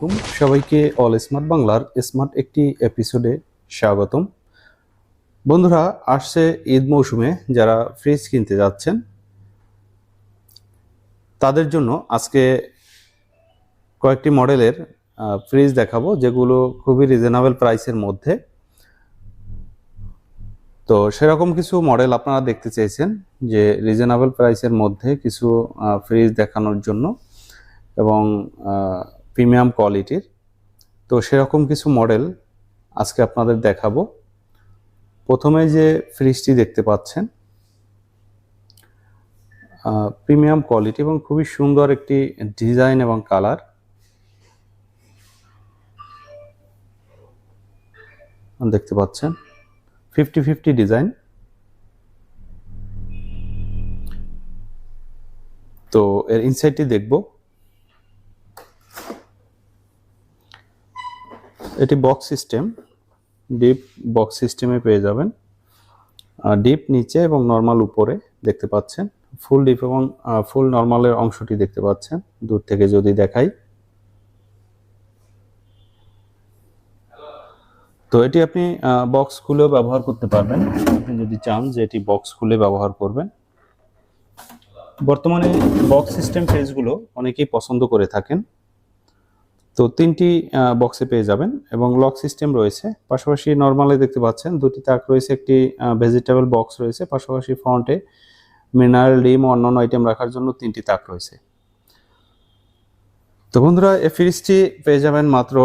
আলাইকুম। সবাইকে all smart বাংলার স্মার্ট একটি এপিসোডে স্বাগতম। বন্ধুরা, আসছে ঈদ মৌসুমে যারা ফ্রিজ কিনতে যাচ্ছেন, তাদের জন্য আজকে কয়েকটি মডেলের ফ্রিজ দেখাবো, যেগুলো খুবই রিজনেবল প্রাইসের মধ্যে। তো সেরকম কিছু মডেল আপনারা দেখতে চেয়েছেন, যে রিজনেবল প্রাইসের মধ্যে কিছু ফ্রিজ দেখানোর জন্য। এবং প্রিমিয়াম কোয়ালিটির। তো সেরকম কিছু মডেল আজকে আপনাদের দেখাবো। প্রথমে যে ফ্রিজটি দেখতে পাচ্ছেন প্রিমিয়াম কোয়ালিটি এবং খুবই সুন্দর একটি ডিজাইন এবং কালার। দেখতে পাচ্ছেন, ফিফটি ফিফটি ডিজাইন। তো এর ইনসাইটটি দেখব। এটি বক্স সিস্টেম ডিপ বক্স সিস্টেমে পেয়ে যাবেন। ডিপ নিচে এবং নর্মাল উপরে দেখতে পাচ্ছেন। ফুল ডিপ এবং ফুল নর্মালের অংশটি দেখতে পাচ্ছেন। দূর থেকে যদি দেখাই। তো এটি আপনি বক্স খুলেও ব্যবহার করতে পারবেন। আপনি যদি চান যে এটি বক্স খুলে ব্যবহার করবেন। বর্তমানে বক্স সিস্টেম ফ্রিজগুলো অনেকেই পছন্দ করে থাকেন। তো তিনটি বক্সে পেয়ে যাবেন এবং লক সিস্টেম রয়েছে। পাশাপাশি নর্মালে দেখতে পাচ্ছেন দুটি তাক রয়েছে, একটি ভেজিটেবল বক্স রয়েছে, পাশাপাশি ফ্রন্টে মিনারেল ডিম, অন্যান্য আইটেম রাখার জন্য তিনটি তাক রয়েছে। তো বন্ধুরা, এই ফ্রিজটি পেয়ে যাবেন মাত্র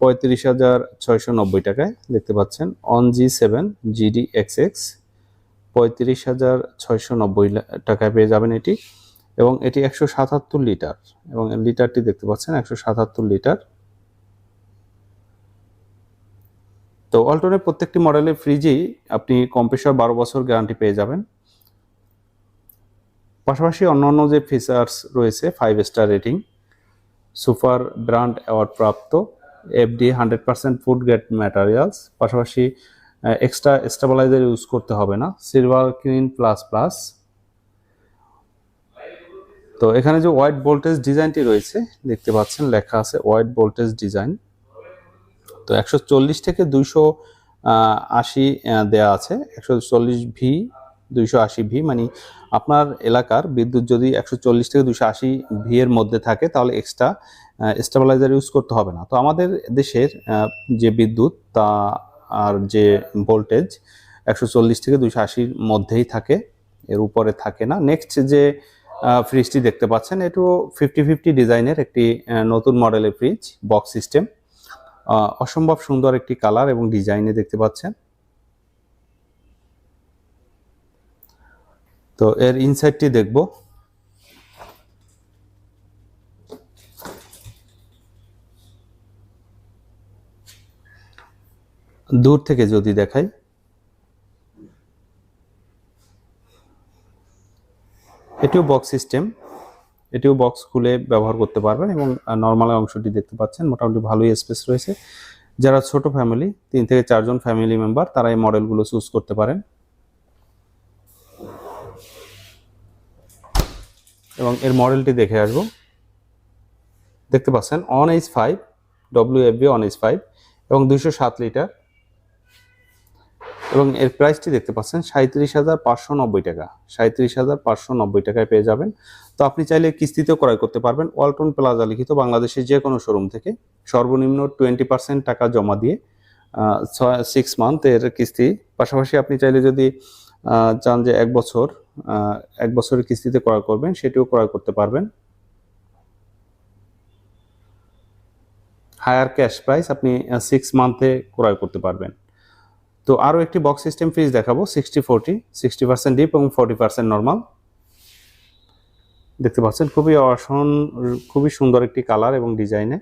পঁয়ত্রিশ হাজার ছয়শো নব্বই টাকায়। দেখতে পাচ্ছেন on G seven GD X X পঁয়ত্রিশ হাজার ছয়শো নব্বই টাকায় পেয়ে যাবেন এটি। এবং এটি একশো সাতাত্তর লিটার এবং লিটারটি দেখতে পাচ্ছেন একশো সাতাত্তর লিটার। তো অল্টনের প্রত্যেকটি মডেলের ফ্রিজেই আপনি কম্প্রেসর বারো বছর গ্যারান্টি পেয়ে যাবেন। পাশাপাশি অন্যান্য যে ফিচার্স রয়েছে five star rating super brand award প্রাপ্ত FD hundred percent food grade materials পাশাপাশি এক্সট্রা স্টেবিলাইজার ইউজ করতে হবে না সিলভার ক্লিন প্লাস প্লাস তো এখানে যে হোয়াইট ভোল্টেজ ডিজাইনটি রয়েছে, দেখতে পাচ্ছেন লেখা আছে হোয়াইট ভোল্টেজ ডিজাইন তো একশো চল্লিশ থেকে দুইশো আশি দেয়া আছে। একশো চল্লিশ ভি দুইশো আশি ভি মানে আপনার এলাকার বিদ্যুৎ যদি একশো চল্লিশ থেকে দুশো আশি ভি এর মধ্যে থাকে, তাহলে এক্সট্রা স্টেবিলাইজার ইউজ করতে হবে না। তো আমাদের দেশের যে বিদ্যুৎ, তা, আর যে ভোল্টেজ একশো চল্লিশ থেকে দুশো আশির মধ্যেই থাকে, এর উপরে থাকে না। নেক্সট যে ফ্রিজটি দেখতে পাচ্ছেন। এটিও ফিফটি ফিফটি ডিজাইনের একটি নতুন মডেলের ফ্রিজ বক্স সিস্টেম অসম্ভব সুন্দর একটি কালার এবং ডিজাইনে দেখতে পাচ্ছেন। তো এর ইনসাইডটি দেখব। দূর থেকে যদি দেখাই। এটিও বক্স সিস্টেম এটিও বক্স খুলে ব্যবহার করতে পারবেন এবং নর্মাল অংশটি দেখতে পাচ্ছেন। মোটামুটি ভালোই স্পেস রয়েছে। যারা ছোট ফ্যামিলি তিন থেকে চারজন ফ্যামিলি মেম্বার তারা এই মডেলগুলো চুজ করতে পারেন। এবং এর মডেলটি দেখে আসব। দেখতে পাচ্ছেন on H five W F B on H five এবং দুইশো সাত লিটার এবং এর প্রাইসটি দেখতে পাচ্ছেন সাঁত্রিশ হাজার পাঁচশো নব্বই টাকা। সাঁত্রিশ হাজার পাঁচশো নব্বই টাকায় পেয়ে যাবেন। তো আপনি চাইলে কিস্তিতেও ক্রয় করতে পারবেন। ওয়ালটন প্লাজা লিখিত বাংলাদেশের যে কোনো শোরুম থেকে। সর্বনিম্ন টোয়েন্টি পার্সেন্ট টাকা জমা দিয়ে সিক্স মান্থ এর কিস্তি। পাশাপাশি আপনি চাইলে যদি চান যে এক বছর এক বছরের কিস্তিতে ক্রয় করবেন, সেটিও ক্রয় করতে পারবেন। হায়ার ক্যাশ প্রাইস আপনি সিক্স মান্থে ক্রয় করতে পারবেন। তো আরও একটি বক্স সিস্টেম ফ্রিজ দেখাবো sixty forty sixty percent deep এবং ফোরটি পার্সেন্ট নর্মাল দেখতে পাচ্ছেন, খুবই অসন খুবই সুন্দর একটি কালার এবং ডিজাইনে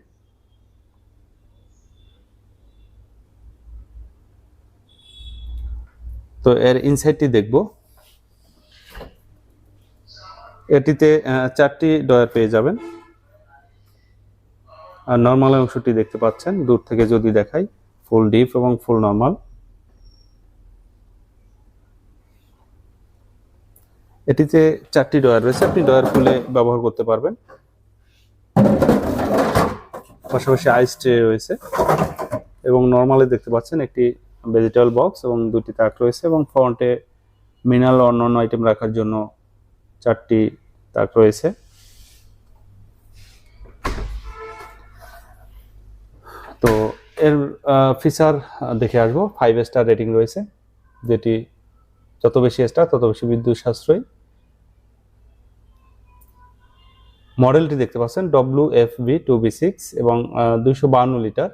তো এর ইনসাইডটি দেখব। এটিতে চারটি ডয়ার পেয়ে যাবেন। আর নর্মাল অংশটি দেখতে পাচ্ছেন, দূর থেকে যদি দেখাই ফুল ডিপ এবং ফুল নর্মাল এটিতে চারটি ডয়ার রয়েছে, আপনি ডয়ার খুলে ব্যবহার করতে পারবেন। পাশাপাশি আইস ট্রে রয়েছে এবং নর্মালি দেখতে পাচ্ছেন একটি ভেজিটেবল বক্স এবং দুটি তাক রয়েছে এবং ফ্রন্টে মিনারেল অন্যান্য আইটেম রাখার জন্য চারটি তাক রয়েছে। তো এর ফিচার দেখে আসব। ফাইভ স্টার রেটিং রয়েছে, যেটি যত বেশি স্টার তত বেশি বিদ্যুৎ সাশ্রয়ী। মডেলটি দেখতে পাচ্ছেন W F B two B six এবং দুইশো বান্ন লিটার।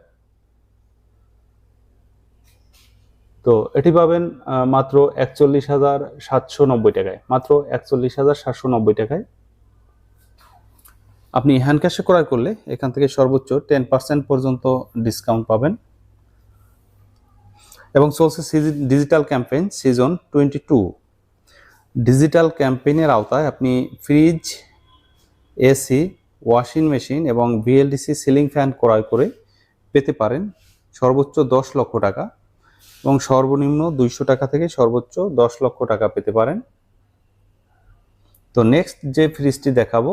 তো এটি পাবেন মাত্র একচল্লিশ হাজার সাতশো নব্বই টাকায়। মাত্র একচল্লিশ হাজার সাতশো নব্বই টাকায়। আপনি হ্যান্ড ক্যাশে ক্রয় করলে এখান থেকে সর্বোচ্চ টেন পার্সেন্ট পর্যন্ত ডিসকাউন্ট পাবেন। এবং চলছে digital campaign season twenty two digital ক্যাম্পেইনের আওতায় আপনি ফ্রিজ এসি, ওয়াশিং মেশিন এবং ভিএলডিসি সিলিং ফ্যান ক্রয় করে পেতে পারেন সর্বোচ্চ দশ লক্ষ টাকা এবং সর্বনিম্ন দুইশো টাকা থেকে সর্বোচ্চ দশ লক্ষ টাকা পেতে পারেন। তো নেক্সট যে ফ্রিজটি দেখাবো,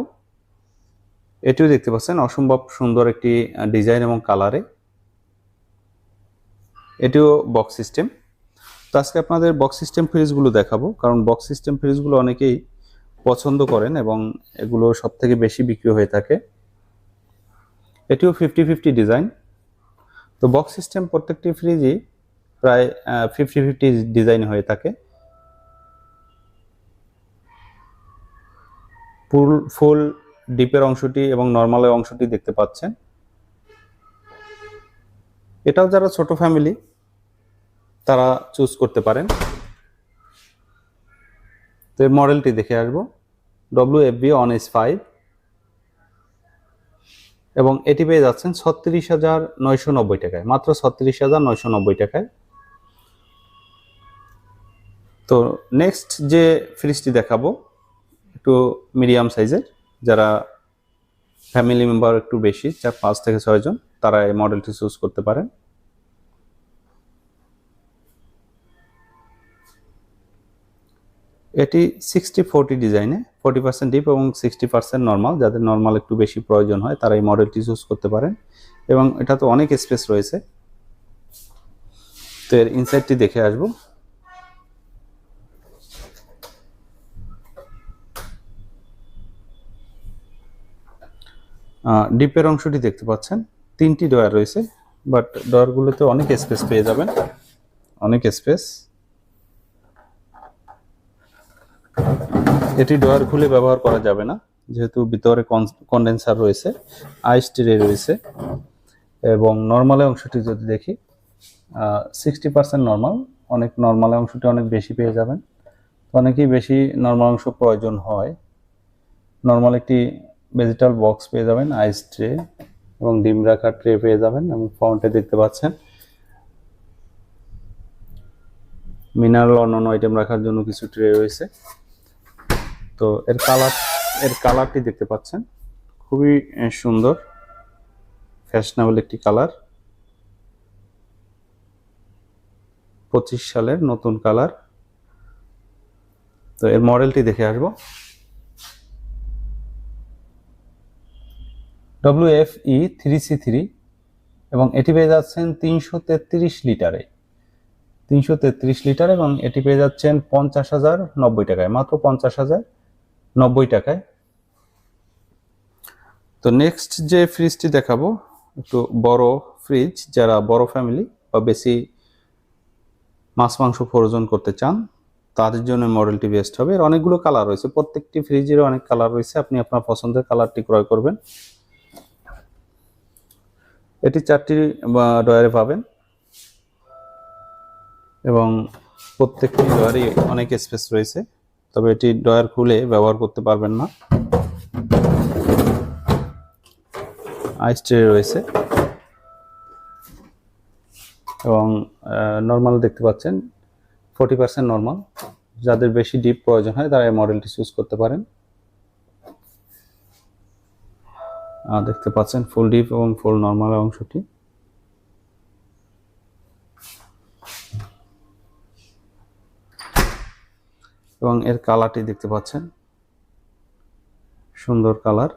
এটিও দেখতে পাচ্ছেন অসম্ভব সুন্দর একটি ডিজাইন এবং কালারে এটিও বক্স সিস্টেম তো আজকে আপনাদের বক্স সিস্টেম ফ্রিজগুলো দেখাবো, কারণ বক্স সিস্টেম ফ্রিজগুলো অনেকেই পছন্দ করেন এবং এগুলো সব থেকে বেশি বিক্রি হয়ে থাকে। এটিও ফিফটি ফিফটি ডিজাইন তো বক্স সিস্টেম প্রত্যেকটি ফ্রিজই প্রায় ফিফটি ফিফটি ডিজাইন হয়ে থাকে। ফুল ফুল, ডিপের অংশটি এবং নর্মালের অংশটি দেখতে পাচ্ছেন। এটাও যারা ছোট ফ্যামিলি তারা চুজ করতে পারেন। তো এর মডেলটি দেখে আসব। W F B on S five এবং এটি পেয়ে যাচ্ছেন ছত্রিশ হাজার নয়শো নব্বই টাকায়, মাত্র ছত্রিশ হাজার নয়শো নব্বই টাকায়। তো নেক্সট যে ফ্রিজটি দেখাবো, একটু মিডিয়াম সাইজের যারা ফ্যামিলি মেম্বার একটু বেশি, চার, পাঁচ থেকে ছয়জন তারা এই মডেলটি চুজ করতে পারেন। এটি সিক্সটি ফোরটি ডিজাইনে ফোর্টি পার্সেন্ট ডিপ এবং সিক্সটি পার্সেন্ট নর্মাল যাদের নর্মাল একটু বেশি প্রয়োজন হয়, তারা এই মডেলটি চুজ করতে পারেন। এবং এটা তো অনেক স্পেস রয়েছে। তো এর ইনসাইডটি দেখে আসব। ডিপের অংশটি দেখতে পাচ্ছেন। তিনটি ডয়ার রয়েছে বাট ডয়ারগুলোতে অনেক স্পেস পেয়ে যাবেন। অনেক স্পেস এটি ডয়ার খুলে ব্যবহার করা যাবে না, যেহেতু ভিতরে কন্ডেন্সার রয়েছে, আইস ট্রে রয়েছে, এবং নর্মাল অংশটি যদি দেখি সিক্সটি পার্সেন্ট নর্মাল অনেক নর্মাল অংশটি অনেক বেশি পেয়ে যাবেন। অনেকেই বেশি নর্মাল অংশ প্রয়োজন হয়। নর্মাল একটি ভেজিটাল বক্স পেয়ে যাবেন, আইস ট্রে, এবং ডিম রাখার ট্রে পেয়ে যাবেন, এবং ফাউন্টে দেখতে পাচ্ছেন। মিনারেল অন্যান্য আইটেম রাখার জন্য কিছু ট্রে রয়েছে। তো এর কালার, এর কালারটি দেখতে পাচ্ছেন। খুবই সুন্দর, ফ্যাশনেবল একটি কালার। পঁচিশ সালের নতুন কালার। তো এর মডেলটি দেখে আসব। W F E three C three এবং এটি পেয়ে যাচ্ছেন তিনশো তেত্রিশ লিটারে। তিনশো তেত্রিশ লিটার এবং এটি পেয়ে যাচ্ছেন পঞ্চাশ হাজার নব্বই টাকায়, মাত্র পঞ্চাশ হাজার। নব্বই টাকায়। তো নেক্সট যে ফ্রিজটি দেখাবো, একটু বড় ফ্রিজ যারা বড় ফ্যামিলি বা বেশি মাছ মাংস প্রয়োজন করতে চান, তাদের জন্য মডেলটি বেস্ট হবে। এর অনেকগুলো কালার রয়েছে। প্রত্যেকটি ফ্রিজের অনেক কালার রয়েছে। আপনি আপনার পছন্দের কালারটি ক্রয় করবেন। এটি চারটি ডয়ারে পাবেন। এবং প্রত্যেকটি ডয়ারই অনেক স্পেস রয়েছে। তবে এটি ডয়ার খুলে ব্যবহার করতে পারবেন না। আইস ট্রে রয়েছে। এবং নর্মাল দেখতে পাচ্ছেন ফোর্টি পার্সেন্ট নর্মাল যাদের বেশি ডিপ প্রয়োজন হয়, তারা এই মডেলটি চুজ করতে পারেন। দেখতে পাচ্ছেন ফুল ডিপ এবং ফুল নর্মাল অংশটি। এবং এর কালারটি দেখতে পাচ্ছেন। সুন্দর কালার।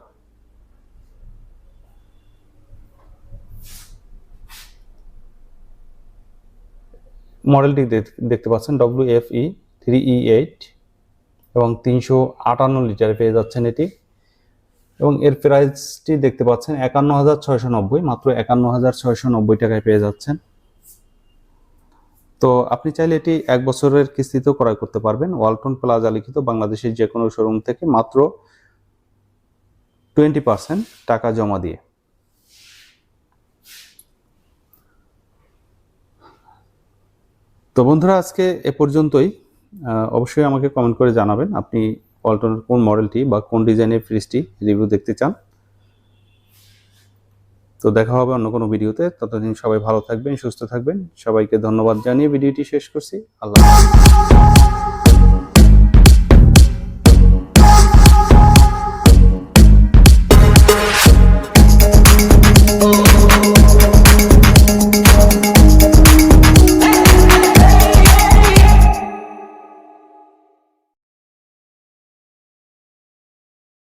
মডেলটি দেখতে পাচ্ছেন W F E three E eight এবং তিনশো আটান্ন লিটারে পেয়ে যাচ্ছেন এটি। এবং এর প্রাইসটি দেখতে পাচ্ছেন একান্ন হাজার ছয়শো নব্বই, মাত্র একান্ন হাজার ছয়শো নব্বই টাকায় পেয়ে যাচ্ছেন। তো আপনি চাইলে এটি এক বছরের কিস্তিতেও ক্রয় করতে পারবেন। ওয়ালটন প্লাজা লিখিত বাংলাদেশের যে কোনো শোরুম থেকে মাত্র টোয়েন্টি পার্সেন্ট টাকা জমা দিয়ে। তো বন্ধুরা, আজকে এ পর্যন্তই। অবশ্যই আমাকে কমেন্ট করে জানাবেন আপনি ওয়ালটনের কোন মডেলটি বা কোন ডিজাইনের ফ্রিজটি রিভিউ দেখতে চান। তো দেখা হবে অন্য কোনো ভিডিওতে। ততদিন সবাই ভালো থাকবেন, সুস্থ থাকবেন। সবাইকে ধন্যবাদ জানিয়ে ভিডিওটি শেষ করছি। আল্লাহ।